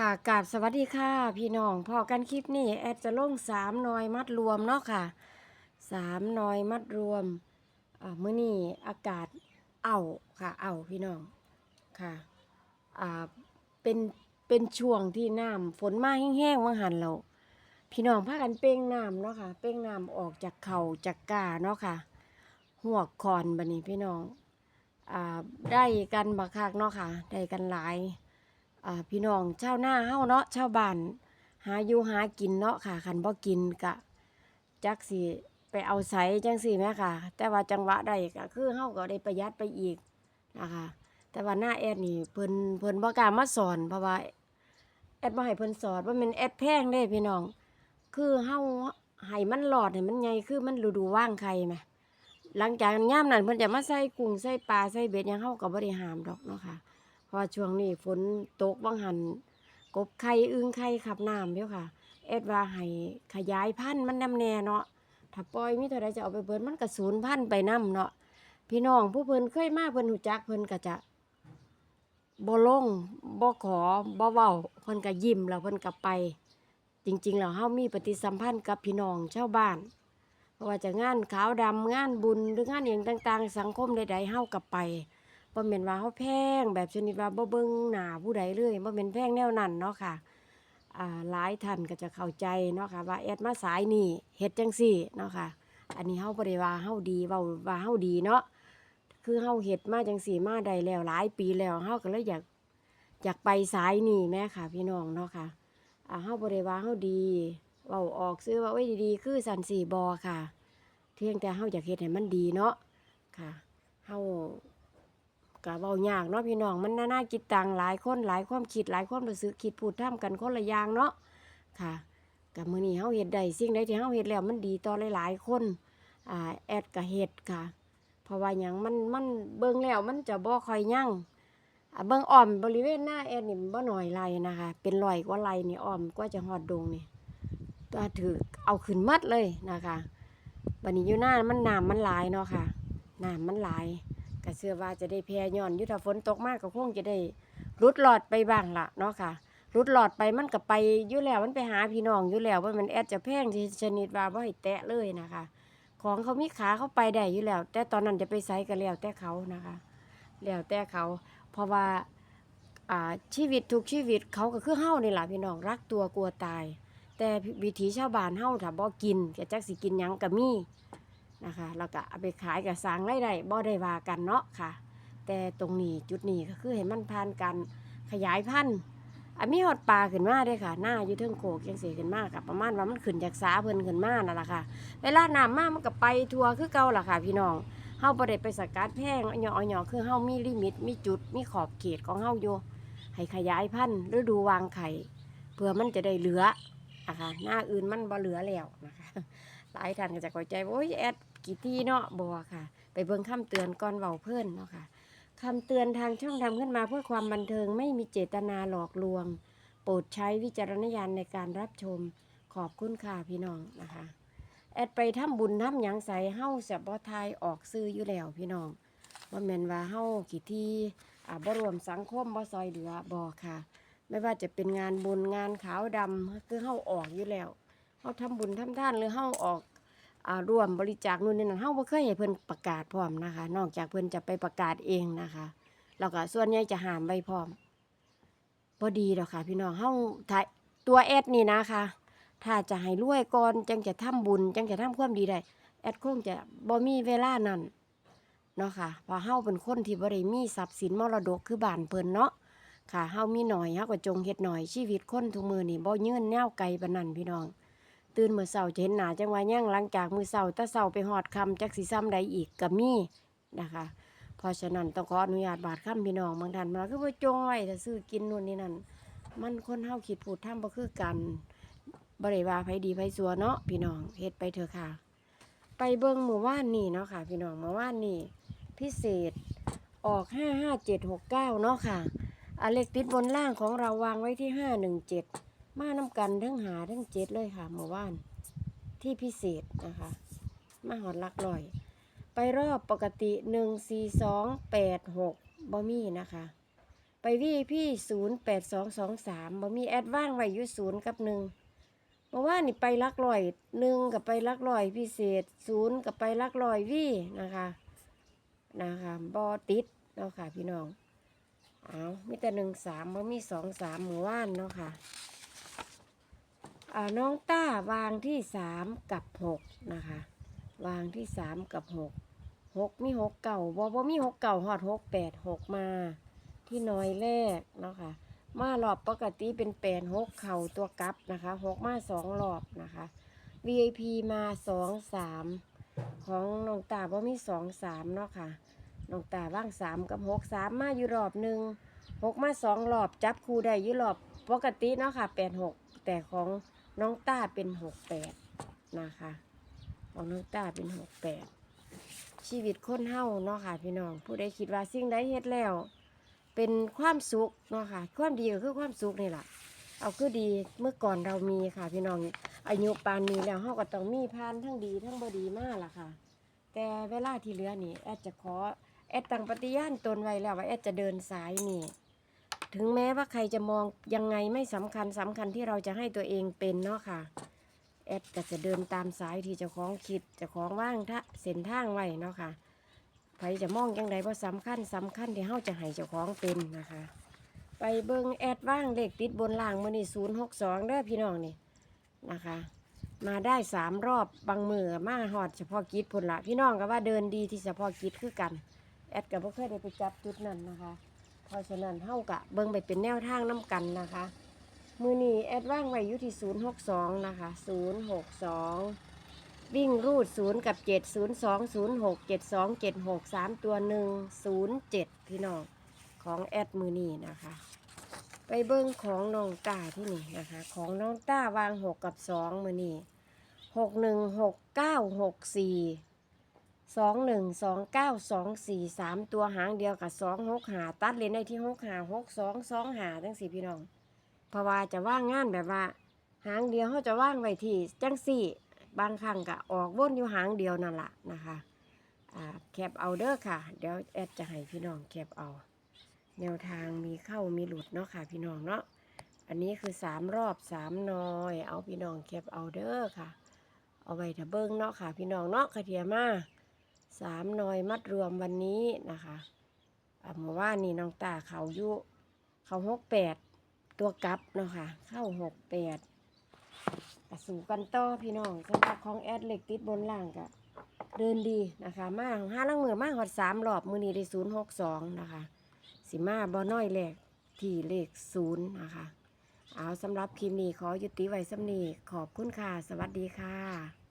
ค่ะกราบสวัสดีค่ะ พี่น้องพอกันคลิปนี้แอดจะลงสามนอยมัดรวมเนาะค่ะสามนอยมัดรวมอ่ามื้อนี้อากาศเอาค่ะเอาพี่น้องค่ะอ่าเป็นเป็นช่วงที่น้ำฝนมาแห้งๆว่างหันเราพี่น้องพากันเป้งน้ำเนาะค่ะ เป้งน้ำออกจากเข่าจากกาเนาะค่ะหัวกคอนบัดนี้พี่น้องอ่าได้กันบักคักเนาะค่ะได้กันหลาย พี่น้องชาวนาเฮาเนาะชาวบ้านหาอยู่หากินเนาะค่ะคันบ่กินกะจักสิไปเอาไสจังซี่แหมค่ะ แต่ว่าจังหวะได้ก็คือเฮาก็ได้ประหยัดไปอีกนะคะแต่ว่าหน้าแอดนี่เพิ่นเพิ่นบ่กล้ามาสอนเพราะว่าแอดบ่ให้เพิ่นสอนว่ามันแอดแพงเด้พี่น้อง คือเฮาให้มันหลอดให้มันใหญ่คือมันฤดูว่างไข่แหมหลังจากย่ามนั้นเพิ่นจะมาใส่กุ้งใส่ปลาใส่เบ็ดยังเฮาก็บ่ได้ห้ามดอกเนาะค่ะ ว่าช่วงนี้ฝนตกบางหันกบไข่อึ้งไข่ขับน้ำเดียวค่ะ เอ็ดว่าให้ขยายพันธุ์มันนำแน่เนาะถ้าปล่อยมีเท่าใดจะเอาไปเบิดมันก็สูญพันธุ์ไปนํเนาะพี่น้องผู้เพิ่นเคยมาเพิ่นหูจักเพิ่นก็จะบ่ลงบ่ขอบ่เว้าเพิ่นก็ยิ้มแล้วเพิ่นก็ไป จริงๆแล้วเฮามีปฏิสัมพันธ์กับพี่น้องชาวบ้านเพราะว่าจะงานขาวดำงานบุญหรืองานอย่างต่าง ๆ สังคมใดๆเฮาก็ไป บ่แม่นว่าเฮาแพงแบบชนิดว่าบ่เบิ่งหน้าผู้ใดเลยบ่แม่นแพงแนวนั้นเนาะค่ะอ่าหลายท่านก็จะเข้าใจเนาะค่ะว่าแอดมาสายนี่เฮ็ดจังซี่เนาะค่ะ อันนี้เฮาบ่ได้ว่าเฮาดีเว้าว่าเฮาดีเนาะคือเฮาเฮ็ดมาจังซี่มาได้แล้วหลายปีแล้วเฮาก็เลยอยากอยากไปสายนี่แม่ค่ะ พี่น้องเนาะค่ะอ่าเฮาบ่ได้ว่าเฮาดีเว้าออกซื้อว่าโอ้ยดีๆคือสันสีบ่ค่ะเพียงแต่เฮาอยากเฮ็ดให้มันดีเนาะค่ะเฮา ก็เว้ายากเนาะพี่น้องมันน่าๆคิดตังหลายคนหลายความคิดหลายความรู้สึกคิดพูดทำกันคนละอย่างเนาะค่ะกับมือนี้เฮาเฮ็ดได้สิ่งใดที่เฮาเฮ็ดแล้วมันดีต่อหลายๆคนอ่าแอดก็เฮ็ดค่ะ เพราะว่าหยังมันมันเบิ่งแล้วมันจะบ่คอยยั่งเบิ่งอ้อมบริเวณหน้าแอดนี่บ่หน้อยไรนะคะ เป็นร้อยกว่าไรนี่อ้อมกว่าจะฮอดดงนี่ก็ถือเอาขึ้นมัดเลยนะคะบัดนี้อยู่หน้ามันน้ำมันหลายเนาะค่ะน้ำมันหลาย ก็เชื่อว่าจะได้แพร่ย้อนยุทธฝนตกมากก็คงจะได้รุดหลอดไปบ้างละเนาะค่ะรุดหลอดไปมันก็ไปอยู่แล้วมันไปหาพี่น้องอยู่แล้วว่ามันแอดจะแพงชนิดว่าบ่าให้แตะเลยนะคะ ของเขามีขาเขาไปได้อยู่แล้ว แต่ตอนนั้นจะไปไซก็แล้วแต่เขานะคะแล้วแต่เขาเพราะว่าอาชีวิตทุกชีวิตเขาก็คือเฮานี่แหละพี่น้องรักตัวกลัวตาย แต่วิถีชาวบ้านเฮาถ้าบ่กินแกจักสิกินยังก็มี นะคะแล้วก็เอาไปขายกับสร้างรายได้บ่ได้ว่ากันเนาะค่ะ แต่ตรงนี้จุดนี้ก็คือให้มันผ่านการขยายพันธุ์อันมีฮอดปลาขึ้นมาด้อค่ะ หน้าอยู่เทิงโขกจังซี่ขึ้นมากับประมาณว่ามันขึ้นจากสาเพิ่นขึ้นมานั่นแหละค่ะ เวลาน้ำมากมันก็ไปทัวคือเก่าล่ะค่ะ พี่น้องเฮาบ่ได้ไปสกัดแพงอ้อยๆคือเฮามีลิมิต มีจุดมีขอบเขตของเฮาอยู่ให้ขยายพันธุ์ฤดูวางไข่เพื่อมันจะได้เหลือนะคะหน้าอื่นมันบ่เหลือแล้วนะคะหลายท่านก็จะเข้าใจว่าโอ้ยแอด กี่ที่เนาะบัวค่ะ ไปเบิ่งคำเตือนก่อนเว้าเพิ่อนเนาะค่ะคำเตือนทางช่องทำขึ้นมาเพื่อความบันเทิงไม่มีเจตนาหลอกลวง โปรดใช้วิจารณญาณในการรับชมขอบคุณค่ะพี่น้องนะคะ แอดไปทำบุญทำหยังใสเฮ้าเสียบ่ทายออกซื้ออยู่แล้วพี่น้องว่าแมนว่าเฮ้ากี่ที่อ่าบ่รวมสังคมบ่ซอยเหลือบ่ค่ะ ไม่ว่าจะเป็นงานบุญงานขาวดำคือเฮ้าออกอยู่แล้วเฮ้าทำบุญทำท่านหรือเฮ้าออก ร่วมบริจาคนู่นนี่นั่นเฮาบ่เคยให้เพิ่นประกาศพร้อมนะคะ นอกจากเพิ่นจะไปประกาศเองนะคะแล้วก็ส่วนใหญ่จะหามไว้พร้อมบ่ดีดอกค่ะ พี่น้องเฮาถ้าตัวแอดนี่นะคะ ถ้าจะให้รวยก่อนจังจะทำบุญจังจะทำความดีได้แอดคงจะบ่มีเวลานั้นเนาะค่ะเพราะเฮาเป็นคนที่บ่ได้มีทรัพย์สินมรดกคือบ้านเพิ่นเนาะค่ะเฮามีหน่อยเฮาก็จงเฮ็ดหน่อยชีวิตคนทุกมือนี่บ่ยืนแนวไกลปานนั้นพี่น้อง ตื่นมื้อเช้าจะเห็นหน้าจังว่ายังหลังจากมื้อเช้าแตะเช้าไปฮอดค่ำจักสิซ้ำใดอีกก็มีนะคะ เพราะฉะนั้นต้องขออนุญาตบาดค่ำพี่น้องบางท่านมาคือว่าจงไว้ถ้าซื้อกินนู่นนี่นั่นมันคนเฮาคิดพูดทำบ่คือกันบ่ได้ว่าไผดีไผซัวเนาะพี่น้องเฮ็ดไปเถอะค่ะ ไปเบิ่งหมู่ว่านนี่เนาะค่ะ พี่น้องเมื่อวานนี่พิเศษออก55769เนาะค่ะ อเลขติดบนล่างของเราวางไว้ที่517 มาน้ำกันทั้งหาทั้งเจ็ดเลยค่ะเมื่อวานที่พิเศษนะคะ มาหอดลักลอย ไปรอบปกติหนึ่งสี่สองแปดหกบ่มีนะคะ ไปวีพี่ศูนย์แปดสองสองสามบ่มีแอดว่างไว้อยู่ศูนย์กับหนึ่งเมื่อวานนี่ไปลักลอยหนึ่งกับไปลักลอยพิเศษศูนย์กับไปลักลอยวีนะคะนะคะบอติดเนาะค่ะพี่น้องเอามีแต่หนึ่งสามบ่มีสองสามหมู่ว่านเนาะค่ะ น้องต้าวางที่สามกับหกนะคะ วางที่สามกับหกหกมีหกเก่าบ่บ่มีหกเก่าหอดหกแปดหกมาที่น้อยแรกเนาะค่ะมารอบปกติเป็นแปดหกเข่าตัวกลับนะคะหกมาสองรอบนะคะ VIP มาสองสามของน้องตาบ่มีสองสามเนาะค่ะน้องตาว่างสามกับหกสามมาอยู่รอบหนึ่งหกมาสองรอบจับคู่ได้อยู่รอบปกติเนาะค่ะแปดหกแต่ของ น้องตาเป็นหกแปดนะคะของน้องตาเป็นหกแปดชีวิตคนเฮาเนาะค่ะพี่น้อง ผู้ใดคิดว่าสิ่งใดเฮ็ดแล้ว เป็นความสุขเนาะค่ะความดีก็คือความสุขนี่แหละเอาคือดีเมื่อก่อนเรามีค่ะพี่น้องอายุปานนี้แล้วเฮาก็ต้องมีพานทั้งดีทั้งบ่ดีมากล่ะค่ะ แต่เวลาที่เหลือนี่แอดจะขอแอดตั้งปฏิญาณตนไว้แล้วว่าแอดจะเดินสายนี่ ถึงแม้ว่าใครจะมองยังไงไม่สำคัญสำคัญที่เราจะให้ตัวเองเป็นเนาะค่ะ แอดก็จะเดินตามสายที่เจ้าของคิดเจ้าของว่างทะเส้นทางไว้เนาะค่ะใครจะมองยังไงว่าสำคัญสำคัญที่เฮาจะให้เจ้าของเป็นนะคะ ไปเบิ้งแอดว่างเลขติดบนล่างมือนี่ศูนย์หกสองเด้อพี่น้องนี่นะคะ มาได้สามรอบบางมือมาหอดเฉพาะกิจผลละพี่น้องก็ว่าเดินดีที่เฉพาะกิจคือกัน แอดก็บ่เคยได้ไปจับจุดนั้นนะคะ เพราะฉะนั้นเฮากะเบิ่งไปเป็นแนวทางน้กันนะคะ มือนี้แอดว่างไว้อยู่ที่062นะคะ062วิ่งรูด0กับ7 0 2 0 6 7 2 7 6 3ตัว1 0 7พี่น้องของแอดมือนี้นะคะ ไปเบิ้งของน้องตาที่นี่นะคะ ของน้องตาวาง6กับ2มือนี้6 1 6 9 6 4ส สองหนึ่งสองเก้าสองสี่สามตัวหางเดียวกับสองหกหาตัดเลนได้ที่หกหาหกสองสองหาทั้งสี่พี่น้องเพราะว่าจะว่างงานแบบว่า หางเดียวเขาจะว่างไว้ที่จังสี่ บางครั้งก็ออกวนอยู่หางเดียวนั่นแหละนะคะแคปเอาเด้อค่ะ เดี๋ยวแอดจะให้พี่น้องแคปเอา แนวทางมีเข้ามีหลุดเนาะค่ะพี่น้องเนาะอันนี้คือสามรอบสามนอย เอาพี่น้องแคปเอาเด้อค่ะ เอาไว้ถ้าเบิ้งเนาะค่ะ พี่น้องเนาะกระเทียมา สามหน่อยมัดรวมวันนี้นะคะอ่าเมื่อว่านี่น้องตาเขายุเขาหกแปดตัวกลับเนาะค่ะเข้าหกแปดสู่กันต่อพี่น้องสำหรับของแอดเหล็กติดบนล่างกะเดินดีนะคะมาห้าลังมือมาหอดสามรอบมือนี้ได้ศูนย์หกสองนะคะสิมาบอน้อยแหลกที่เลขศูนย์นะคะ เอาสำหรับคลิปนี้ขอยุติไว้สำนีขอบคุณค่ะ สวัสดีค่ะ